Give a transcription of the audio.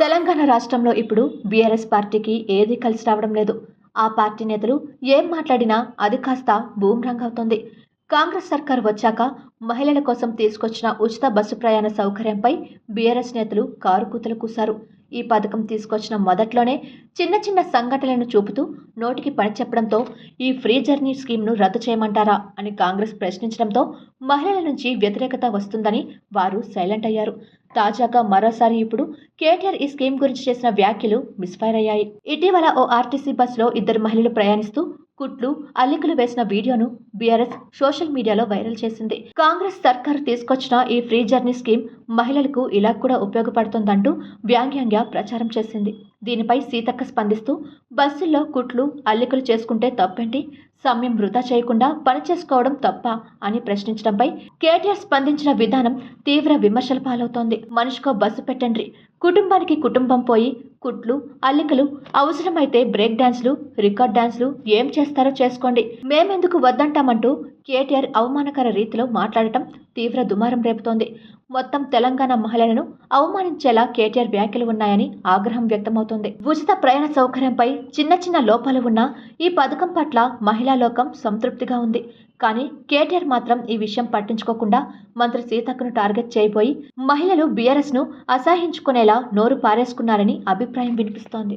తెలంగాణ రాష్ట్రంలో ఇప్పుడు బీఆర్ఎస్ పార్టీకి ఏది కలిసి రావడం లేదు. ఆ పార్టీ నేతలు ఏం మాట్లాడినా అది కాస్త బూమ్రంగ్ అవుతుంది. కాంగ్రెస్ సర్కార్ వచ్చాక మహిళల కోసం తీసుకొచ్చిన ఉచిత బస్సు ప్రయాణ సౌకర్యంపై బీఆర్ఎస్ నేతలు కారు కూతలు కూశారు. ఈ పథకం తీసుకొచ్చిన మొదట్లోనే చిన్న చిన్న సంఘటనలను చూపుతూ నోటికి పని చెప్పడంతో ఈ ఫ్రీ జర్నీ స్కీమ్ను రద్దు చేయమంటారా అని కాంగ్రెస్ ప్రశ్నించడంతో మహిళల నుంచి వ్యతిరేకత వస్తుందని వారు సైలెంట్ అయ్యారు. తాజాగా మరోసారి ఇప్పుడు కేటీఆర్ ఈ స్కీమ్ గురించి చేసిన వ్యాఖ్యలు మిస్ఫైర్ అయ్యాయి. ఇటీవల ఓ ఆర్టీసీ బస్సులో ఇద్దరు మహిళలు ప్రయాణిస్తూ కుట్లు అల్లికలు వేసిన వీడియోను బీఆర్ఎస్ సోషల్ మీడియాలో వైరల్ చేసింది. కాంగ్రెస్ సర్కార్ తీసుకొచ్చిన ఈ ఫ్రీ జర్నీ స్కీమ్ మహిళలకు ఇలా కూడా ఉపయోగపడుతుందంటూ వ్యాంగ్యంగా ప్రచారం చేసింది. దీనిపై సీతక్క స్పందిస్తూ బస్సుల్లో కుట్లు అల్లికలు చేసుకుంటే తప్పేంటి? సమయం వృధా చేయకుండా పని చేసుకోవడం తప్ప అని ప్రశ్నించడంపై కేటీఆర్ స్పందించిన విధానం తీవ్ర విమర్శల పాలవుతోంది. మనిషికో బస్సు పెట్టండి. కుటుంబానికి కుటుంబం పోయి కుట్లు అల్లికలు అవసరమైతే బ్రేక్ డాన్స్లు రికార్డ్ డాన్స్లు ఏం చేస్తారో చేసుకోండి. మేమెందుకు వద్దంటామంటూ కేటీఆర్ అవమానకర రీతిలో మాట్లాడటం తీవ్ర దుమారం రేపుతోంది. మొత్తం తెలంగాణ మహిళలను అవమానించేలా కేటీఆర్ వ్యాఖ్యలు ఉన్నాయని ఆగ్రహం వ్యక్తమవుతోంది. ఉచిత ప్రయాణ సౌకర్యంపై చిన్న చిన్న లోపాలు ఉన్నా ఈ పథకం పట్ల మహిళా లోకం సంతృప్తిగా ఉంది. కానీ కేటీఆర్ మాత్రం ఈ విషయం పట్టించుకోకుండా మంత్రి సీతక్కను టార్గెట్ చేయబోయి మహిళలు బీఆర్ఎస్ను అసహించుకునేలా నోరు పారేసుకున్నారని అభిప్రాయం వినిపిస్తోంది.